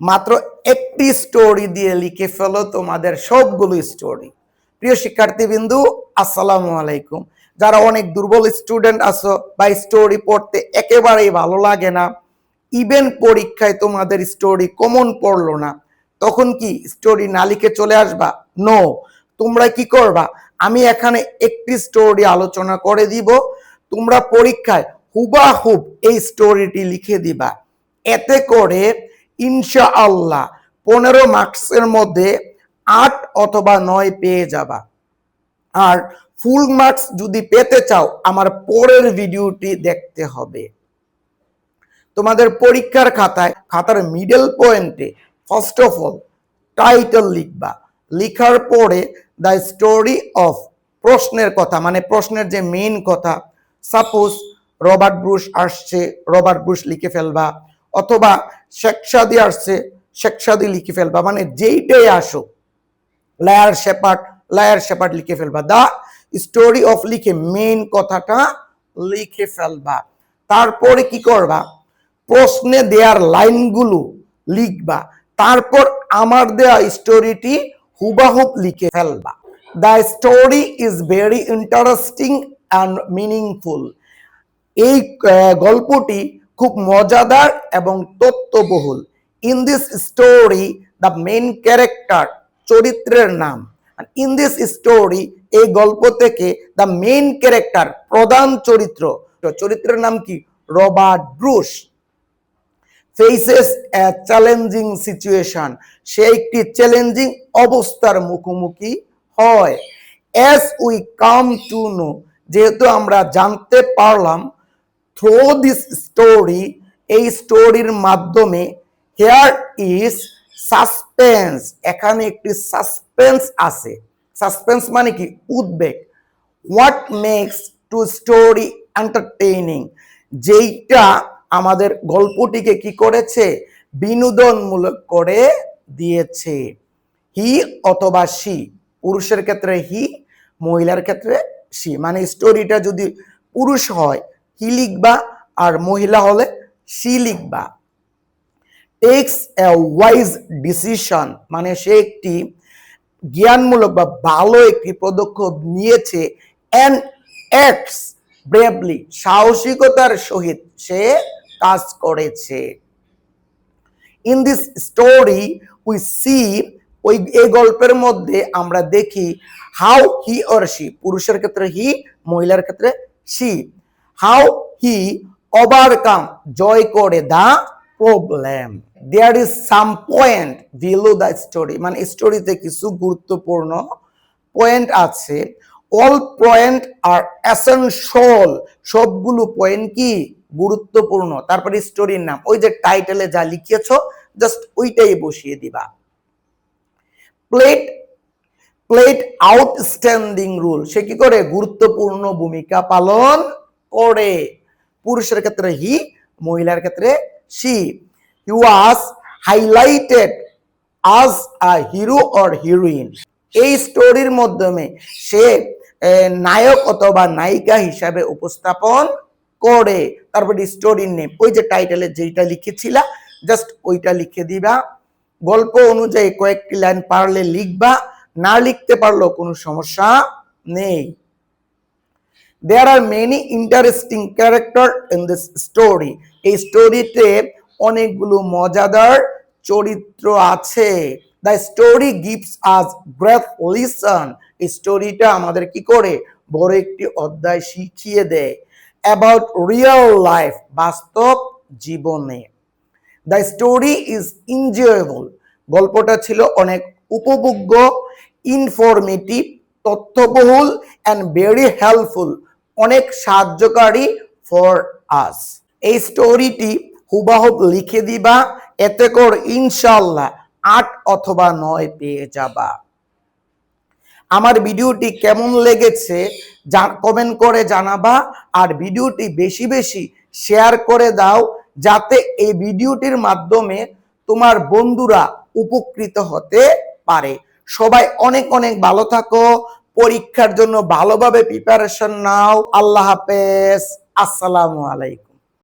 মাত্র একটি স্টোরি দিয়ে লিখে ফেলো তোমাদের সবগুলো স্টোরি প্রিয় শিক্ষার্থীবৃন্দু, আসসালামু আলাইকুম। যারা অনেক দুর্বল স্টুডেন্ট আছো বা স্টোরি পড়তে একেবারেই ভালো লাগে না ইভেন পরীক্ষায় তোমাদের স্টোরি কমন পড়ল না, তখন কি স্টোরি না লিখে চলে আসবা? নো তোমরা কি করবা? আমি এখানে একটি স্টোরি আলোচনা করে দিব। তোমরা পরীক্ষায় হুবাহুব এই স্টোরিটি লিখে দিবা। এতে করে ইনশা আল্লাহ পনেরো মার্কসের মধ্যে আট অথবা নয় পেয়ে যাবা। আর ফুল মার্কস যদি পেতে চাও, আমার পরের ভিডিওটি দেখতে হবে। তোমাদের পরীক্ষার খাতায়, খাতার মিডল পয়েন্টে ফার্স্ট অফ অল টাইটেল লিখবা। লিখার পরে দ্য স্টোরি অফ প্রশ্নের কথা মানে প্রশ্নের যে মেইন কথা সাপোজ রবার্ট ব্রুশ আসছে, রবার্ট ব্রুশ লিখে ফেলবা। অথবা শেখ সাদি আসছে শেখ সাদি লিখে ফেলবা মানে যেইটাই আসো লায়ার শেপার্ড লায়ার শেপার্ড লিখে ফেলবা। দা স্টোরি অফ লিখে মেইন কথাটা লিখে ফেলবা। তারপরে কি করবা? প্রশ্নে দেয়ার লাইনগুলো লিখবা। তারপর আমার দেয়া স্টোরিটি হুবাহুব লিখে ফেলবা। The story is very interesting and meaningful. এই গল্পটি খুব মজাদার এবং তথ্যবহুল। In this story the main character চরিত্রের নাম। ইন দিস স্টোরি এই গল্প থেকে দ্য মেইন ক্যারেক্টার প্রধান চরিত্র। চরিত্রের নাম কি? Robert Bruce faces a challenging situation সে একটি চ্যালেঞ্জিং অবস্থার মুখোমুখি হয়। As we come to know যেহেতু আমরা জানতে পারলাম থ্রো দিস স্টোরি এই স্টোরির মাধ্যমে হেয়ার ইজ সাসপেন্স এখানে একটি সাসপেন্স আছে। সাসপেন্স মানে কি? উদ্বেগ। What makes to story entertaining যেইটা আমাদের গল্পটিকে কি করেছে? বিনোদনমূলক করে দিয়েছে। হি অথবা সি পুরুষের ক্ষেত্রে হি মহিলার ক্ষেত্রে সি মানে স্টোরিটা যদি পুরুষ হয় হি লিখবা? আর মহিলা হলে সি লিখবা। টেক্স এ ওয়াইজ ডিসিশন মানে সে একটি জ্ঞানমূলক বা ভালো একটি পদক্ষেপ নিয়েছে অ্যান্ড অ্যাক্টস ব্রেভলি সাহসিকতার সহিত সে কাজ করেছে। In this story we see ওই, এই গল্পের মধ্যে আমরা দেখি হাউ হি অর সি পুরুষের ক্ষেত্রে হি মহিলার ক্ষেত্রে সি হাউ হি ওভারকাম জয় করে the problem there is some point below the story মানে স্টোরিতে কিছু গুরুত্বপূর্ণ পয়েন্ট আছে। অল পয়েন্ট আর অ্যাসেনশিয়াল সবগুলো পয়েন্ট কি? গুরুত্বপূর্ণ। তারপরে স্টোরির নাম। ওই যে টাইটেলে যা লিখেছো জাস্ট ওইটাই বসিয়ে দিবা। প্লেট প্লেট আউটস্ট্যান্ডিং রুল সে কি করে? গুরুত্বপূর্ণ ভূমিকা পালন করে পুরুষের ক্ষেত্রে হি, মহিলার ক্ষেত্রে সি হি ওয়াজ হাইলাইটেড আজ আ হিরো অর হিরোইন এই স্টোরির মাধ্যমে সে নায়ক অথবা নায়িকা হিসাবে উপস্থাপন করে। তারপরে স্টোরির নেম ওই যে টাইটেলে যেটা লিখেছিলা জাস্ট ওইটা লিখে দিবা। গল্প অনুযায়ী কয়েকটি লাইন পারলে লিখবা, না লিখতে পারলেও কোনো সমস্যা নেই। There are many interesting character in this story এই স্টোরিতে অনেকগুলো মজাদার চরিত্র আছে। The story gives us breath lesson এই স্টোরিটা আমাদের কি করে? বড় একটি অধ্যায় শিখিয়ে দেয়। অ্যাবাউট রিয়েল লাইফ বাস্তব জীবনে। দ্য স্টোরি ইজ এনজয়েবল গল্পটা ছিল অনেক উপভোগ্য ইনফরমেটিভ তথ্যবহুল অ্যান্ড ভেরি হেল্পফুল অনেক সাহায্যকারী ফর আস এই স্টোরিটি হুবাহুব লিখে দিবা, এতে কর ইনশাল্লাহ আট অথবা নয় পেয়ে যাবা। আমার ভিডিওটি কেমন লেগেছে কমেন্ট করে জানাবা, আর ভিডিওটি বেশি বেশি শেয়ার করে দাও, যাতে এই ভিডিওটির মাধ্যমে তোমার বন্ধুরা উপকৃত হতে পারে। সবাই অনেক অনেক ভালো থাকো পরীক্ষার জন্য ভালোভাবে প্রিপারেশন নাও। আল্লাহ হাফেজ। আসসালামু আলাইকুম।